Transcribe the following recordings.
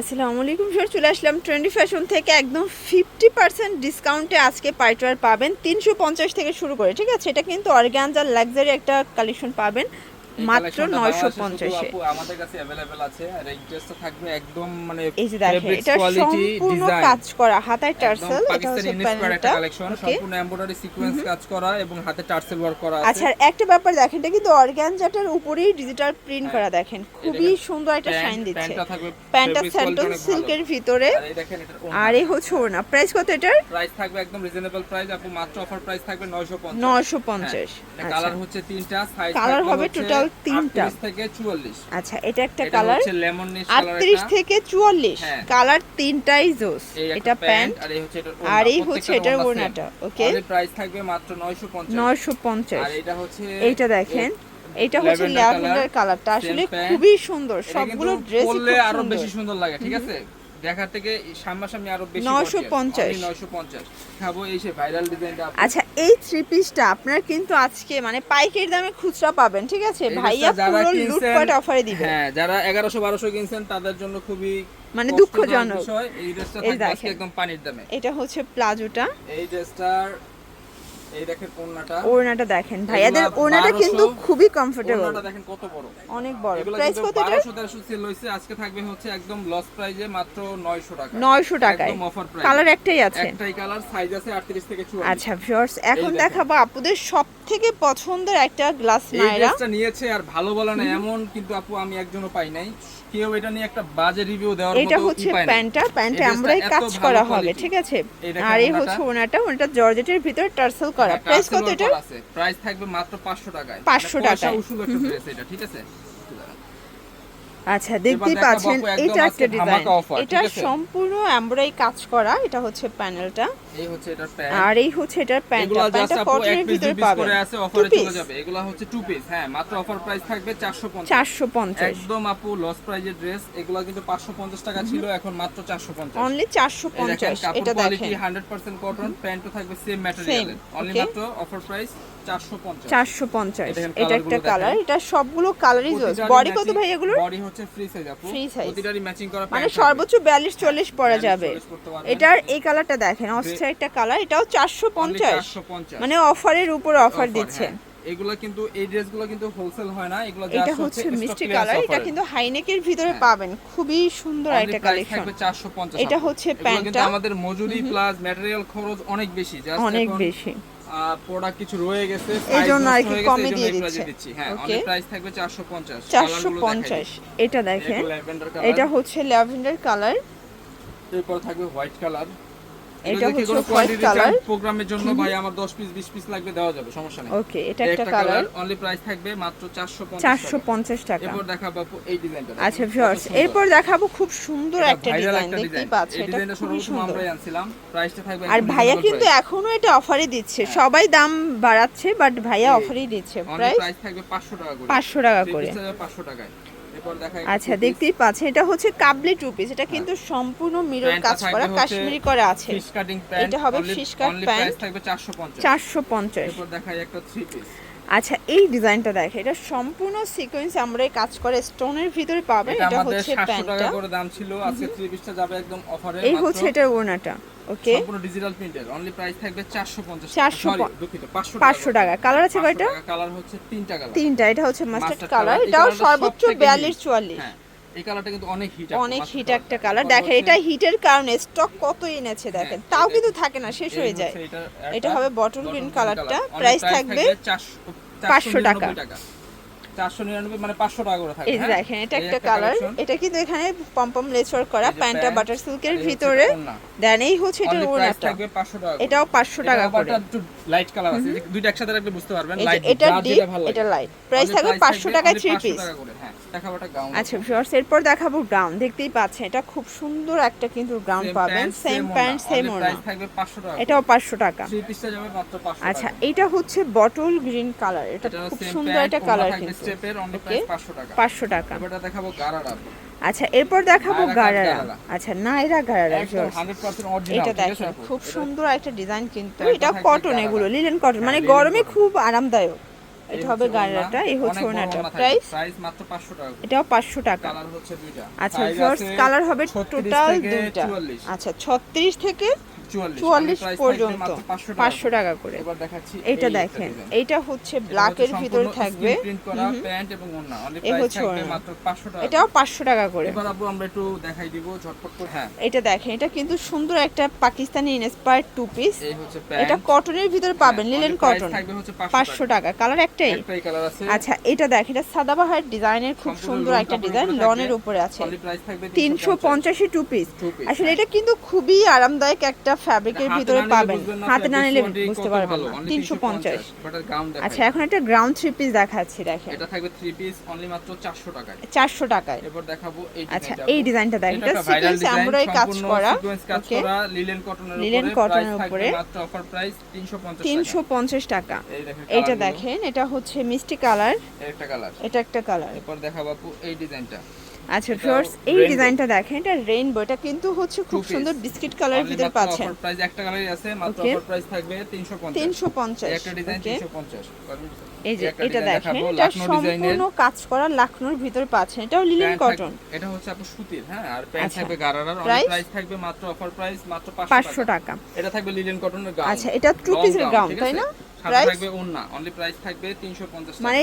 আসসালামু আলাইকুম স্যার চলে আসলাম ট্রেন্ডি ফ্যাশন থেকে একদম ফিফটি পার্সেন্ট ডিসকাউন্টে আজকে পাইটওয়ার পাবেন। তিনশো পঞ্চাশ থেকে শুরু করে, ঠিক আছে? এটা কিন্তু অর্গ্যানজার লাক্সারি একটা কালেকশন পাবেন। মাত্র collectionটা নয়শো বাংলাদেশে শুধু পঞ্চাশে। আপু আমাদের কাছে অ্যাভেলেবেল আছে আর এই ড্রেসটা থাকবে একদম মানে এই যে দেখেন এটা সম্পূর্ণ কাজ করা একদম টার্সেল এটা হচ্ছে প্যানেলটা কালেকশন সম্পূর্ণ এমব্রয়ডারি সিকোয়েন্স কাজ করা এবং হাতে টার্সেল ওয়ার্ক করা আছে। আচ্ছা একটা ব্যাপার দেখেন এটা কিন্তু অর্গ্যানজাটার উপরেই ডিজিটাল প্রিন্ট করা দেখেন খুবই সুন্দর একটা শাইন দিচ্ছে। প্যান্টটা ভালো। সিল্কের ভিতরে। আর এই হচ্ছে ওনা প্রাইস কত এটার? প্রাইস থাকবে একদম রিজনেবল প্রাইস আপু মাত্র অফার প্রাইস থাকবে 950 নয়শো পঞ্চাশ। আচ্ছা। কালার হচ্ছে তিনটা সাইজ Colour হবে total তিনটা। থেকে 44 আচ্ছা এটা একটা কালার হচ্ছে লেমন নিচ কালার আটত্রিশ থেকে চুয়াল্লিশ। হ্যাঁ। কালার তিনটাই জোস। এটা প্যান্ট আর এই হচ্ছে এটার আর এই হচ্ছে এটার ওড়নাটা, okay? প্রাইস থাকবে মাত্র 950 নয়শো পঞ্চাশ। আর এটা হচ্ছে এইটা দেখেন। এটা হচ্ছে ল্যাভেন্ডার কালারটা আসলে খুবই সুন্দর সবগুলো ড্রেস আরও বেশি সুন্দর লাগে ঠিক আছে? দেখা থেকে সামনাসামনি আরও বেশি 950 950 খাব এই সে ভাইরাল ডিজাইনটা আচ্ছা এই থ্রি পিসটা আপনার কিন্তু আজকে মানে পাইকারি দামে খুচরা পাবেন ঠিক আছে? ভাইয়া পুরো লুটপাট অফারে দিবে। হ্যাঁ যারা 1100 1200 কিনছেন তাদের জন্য খুবই মানে দুঃখজনক। বিষয়। এই ড্রেসটা থাকবে একদম পানির দামে। এটা হচ্ছে প্লাজোটা। এই ড্রেসটার এই দেখেন ওড়নাটা। ওড়নাটা দেখেন ভাইয়াদের ওড়নাটা কিন্তু খুবই কমফোর্টেবল ওড়নাটা দেখেন কত বড়। অনেক বড়। প্রাইস কত এটা? 1200 সেল হইছে আজকে থাকবে হচ্ছে একদম লস প্রাইজে মাত্র 900 টাকা। নয়শো টাকায়। একদম অফার প্রাইস কালার একটাই আছে। একটাই কালার সাইজ আছে 38 থেকে 44 আচ্ছা ভিউয়ার্স এখন দেখাবো আপুদের সব থেকে পছন্দের একটা গ্লাস এই নিয়েছে আর ভালো বলে না এমন কিন্তু আপু আমি একজনও পাই নাই। কেউ এটা নিয়ে একটা বাজে রিভিউ দেওয়ার এটা হচ্ছে প্যান্টটা। প্যান্টে আমরাই কাজ করা হবে ঠিক আছে? আর এই হচ্ছে ওনাটা ওনাটা জর্জেটের ভিতরে টার্সেল করা হ্যাঁ, প্রাইস কত এটা প্রাইস থাকবে মাত্র 500 টাকায়। 500 টাকা ওষুধ একটা ড্রেস এটা ঠিক আছে? আচ্ছা দেখতেই পাচ্ছেন এটা একটা ডিজাইন এটা সম্পূর্ণ এমব্রয়ডারি কাজ করা এটা হচ্ছে প্যানেলটা। এই হচ্ছে এটার প্যান্ট। আর এই হচ্ছে এটার এগুলা জাস্ট প্যান্টটা কটনের ভিতরে পাবেন। করে আছে অফারে চলে যাবে। এগুলা হচ্ছে টু পিস হ্যাঁ মাত্র অফার প্রাইস থাকবে 450 চারশো পঞ্চাশ। একদম আপু লস প্রাইজের ড্রেস এগুলা কিন্তু 550 টাকা ছিল এখন মাত্র 450 অনলি চারশো এই দেখেন পঞ্চাশ কাপড় এটা দেখেন। 100% কটন প্যান্টও থাকবে সেম ম্যাটেরিয়ালের অনলি মাত্র অফার প্রাইস 450 চারশো পঞ্চাশ। এই দেখেন এটা একটা কালার এটা সবগুলো কালারই জোস বডি কত ভাই এগুলোর? বডি হচ্ছে ফ্রি সাইজ আপু। Free size। প্রতিটারই ম্যাচিং করা মানে সর্বোচ্চ বিয়াল্লিশ চল্লিশ পরা যাবে। 40। এটার এই কালারটা দেখেন অস্থির একটা কালার এটাও চারশো Only পঞ্চাশ। 450 মানে অফারের উপর অফার হ্যাঁ। কিন্তু এই ড্রেসগুলো কিন্তু হোলসেল হয় না এগুলো এটা হচ্ছে মিষ্টি কালার এটা কিন্তু হাইনেকের ভিতরে হ্যাঁ। পাবেন। খুবই সুন্দর একটা কালেকশন থাকবে 450 এটা হচ্ছে এগুলো কিন্তু প্যান্টটা। আমাদের মজুরি প্লাস ম্যাটেরিয়াল খরচ অনেক বেশি। জাস্ট অনেক বেশি। প্রোডাক্ট কিছু রয়ে গেছে এই জন্য আর কি কমে দিয়ে দিচ্ছে। হ্যাঁ অনলি প্রাইস থাকবে 450 চারশো কালারগুলো পঞ্চাশ দেখাই এটা দেখেন। এটা হচ্ছে ল্যাভেন্ডার কালার এরপর থাকবে হোয়াইট কালার এটা হচ্ছে color। প্রোগ্রামের জন্য ভাই আমার 10 পিস 20 পিস লাগবে দেওয়া যাবে সমস্যা নেই। ওকে এটা একটা কালার অনলি প্রাইস থাকবে মাত্র 450 চারশো টাকা। এরপর দেখাবো এই ডিজাইনটা আচ্ছা ভিউয়ার্স এরপর দেখাবো খুব সুন্দর একটা ডিজাইন দেখতেই পাচ্ছেন এই এটা ডিজাইনটা সর্বপ্রথম আমরাই আনছিলাম প্রাইসটা থাকবে আর ভাইয়া কিন্তু এখনও এটা অফারে দিচ্ছে সবাই দাম বাড়াচ্ছে বাট ভাইয়া। অফারেই দিচ্ছে প্রাইস থাকবে 500 টাকা করে। 500 টাকা করে। piece 500 টাকায়। আচ্ছা দেখতেই পাচ্ছেন এটা হচ্ছে কাবলি টু পিস এটা কিন্তু সম্পূর্ণ মিরর কাজ করা কাশ্মীরি করা আছে। ফিশ কাটিং প্যান্ট এটা হবে fish cut প্রাইস থাকবে 450 চারশো পঞ্চাশ। এরপর দেখাই একটা থ্রি পিস আচ্ছা এই ডিজাইনটা দেখে এটা সম্পূর্ণ সিকোয়েন্স আমরা কাজ করে স্টোনের ভিতরে পাবেন এটা এটা আমাদের হচ্ছে 700 প্যান্টটা টাকা করে দাম ছিল আজকে থ্রি পিসটা যাবে একদম অফারে এই হচ্ছে এটার ওড়নাটা। ওকে সম্পূর্ণ ডিজিটাল প্রিন্টের অনলি প্রাইস থাকবে 450 400 দুঃখিত 500 পাঁচশো টাকা। কালার আছে কয়টা? কালার হচ্ছে তিনটা কালার তিনটা এটা হচ্ছে মাস্টার্ড কালার এটাও সর্বোচ্চ সবথেকে বিয়াল্লিশ hit। চুয়াল্লিশ। হ্যাঁ এই কালারটা কিন্তু অনেক হিট অনেক হিট একটা কালার দেখেন এটা হিটের কারণে স্টক কত এনেছে দেখেন। হ্যাঁ, তাও কিন্তু থাকে না শেষ হয়ে যায়। এটা হবে bottle green কালারটা, price থাকবে 500 টাকা। চারশো নিরানব্বই মানে পাঁচশো টাকা করে থাকবে এই হ্যাঁ? দেখেন এটা একটা কালার এটা কিন্তু এখানে পম্পম করা প্যান্টটা বাটার সিল্কের ভিতরে দেন এই হচ্ছে ওড়নাটা। থাকবে 500 টাকা করে। এটাও এটা একটু লাইট কালার আছে দুইটা একসাথে রাখলে বুঝতে পারবেন লাইট এটা ডিপ এটা লাইট প্রাইস থাকবে price পাঁচশো থাকবে টাকায় only থ্রি পিস হ্যাঁ। দেখাবো আচ্ছা। ভিউয়ার্স এরপর দেখাবো গ্রাউন্ড দেখতেই পাচ্ছেন এটা খুব সুন্দর একটা কিন্তু Same পাবেন। Same pant. সেম ওড়না। price 500 টাকা। এটাও পিসটা যাবে মাত্র 500 আচ্ছা এটা হচ্ছে বটল গ্রিন কালার এটা খুব সুন্দর একটা কালার কিন্তু। স্টেপের, ওকে price 500 টাকা। পাঁচশো টাকা। এবারটা দেখাবো গারারা। আচ্ছা এরপর দেখাবো গারারা। আচ্ছা নাইরা গারারা একদম 100% original, এটা দেখেন খুব সুন্দর একটা ডিজাইন কিন্তু এটা কটন এগুলো লিলেন কটন হ্যাঁ, মানে গরমে খুব আরামদায়ক। এটা হবে গাড়াটা এই হচ্ছে ওনাটা প্রাইস প্রাইস মাত্র 500 টাকা এটাও পাঁচশো টাকা। কালার হচ্ছে দুইটা। আচ্ছা ফার্স্ট কালার হবে টোটাল দুইটা। আচ্ছা ছত্রিশ থেকে 44 চুয়াল্লিশ পর্যন্ত মাত্র 500 টাকা। পাঁচশো টাকা করে। এবার দেখাচ্ছি এইটা এই একটা দেখেন এইটা হচ্ছে ব্ল্যাকের ভিতরে থাকবে। screen print করা প্যান্ট এবং ওড়না। অনলি এই হচ্ছে থাকবে ওড়না। মাত্র 500 টাকা এটাও পাঁচশো টাকা করে। এবার আপু আমরা একটু দেখাই দিব ঝটপট করে। হ্যাঁ। এটা দেখেন এটা কিন্তু সুন্দর একটা পাকিস্তানি ইন্সপায়ার টু পিস এটা কটনের ভিতরে পাবেন লিলেন কটন পাঁচশো টাকা। কালার একটাই? আচ্ছা এটা দেখেন এটা সাদাবাহার ডিজাইনের খুব সুন্দর একটা ডিজাইন লনের উপরে আছে। তিনশো পঞ্চাশি। টু পিস আসলে হ্যাঁ। এটা কিন্তু খুবই আরামদায়ক একটা ফ্যাব্রিকের ভিতরে পাবেন। হাতে না নিলে বুঝতে পারবেন তিনশো পঞ্চাশ। 350 But এর gown দেখাই। আচ্ছা এখন একটা গ্রাউন্ড থ্রি পিস দেখাচ্ছি দেখেন। এটা থাকবে থ্রি পিস অনলি মাত্র 400 টাকায়। চারশো টাকায়। এবার দেখাবো আচ্ছা এই ডিজাইনটা দেখেন এটা সিকোয়েন্স এমব্রয়ডারি কাজ করা ওকে লিলেন কটনের লিনেন উপরে কটনের প্রাইস উপরে। মাত্র অফার প্রাইস 350 তিনশো পঞ্চাশ টাকা। দেখেন এইটা দেখেন এটা হচ্ছে মিষ্টি কালারের একটা কালার এটা একটা কালার এরপর দেখাবো আপু এই ডিজাইনটা আচ্ছা ফিওর্স এই ডিজাইনটা দেখেন এটা রেইনবো এটা কিন্তু হচ্ছে খুব সুন্দর বিস্কিট কালারের ভিতরে পাচ্ছেন। price একটা কালারই আছে মাত্র অফার প্রাইস থাকবে 350 তিনশো পঞ্চাশ একটা ডিজাইন 350 এই যে এটা দেখেন এটা সম্পূর্ণ কাজ করা লাখনোর ভিতরে পাচ্ছেন এটাও লিলেন কটন এটা হচ্ছে আপু সুতির হ্যাঁ আর প্যান্ট আচ্ছা। থাকবে গারারার Price? প্রাইস থাকবে মাত্র অফার প্রাইস মাত্র 500 পাঁচশো টাকা। এটা থাকবে লিলেন কটনের গাউন আচ্ছা, এটা piece এর gown, তাই না? সাথে Price? থাকবে ওন্না অনলি প্রাইস থাকবে 350 মানে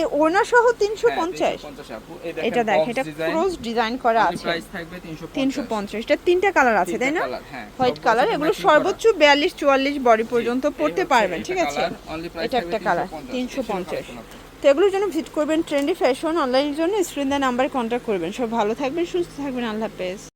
সহ তিনশো হ্যাঁ, পঞ্চাশ 350 এটা দেখেন এটা ক্রস ডিজাইন করা আছে। থাকবে 350 এটা তিনটা কালার আছে তাই না? হ্যাঁ, হোয়াইট কালার এগুলো সর্বোচ্চ বিয়াল্লিশ চুয়াল্লিশ বডি পর্যন্ত পড়তে পারবেন ঠিক আছে? এটা একটা কালার 350 তিনশো পঞ্চাশ। তো এগুলোর জন্য ভিজিট করবেন ট্রেন্ডি ফ্যাশন অনলাইনের জন্য স্ক্রিন দেওয়া নাম্বারে কন্ট্যাক্ট করবেন। সব ভালো থাকবেন সুস্থ থাকবেন আল্লাহ হাফেজ।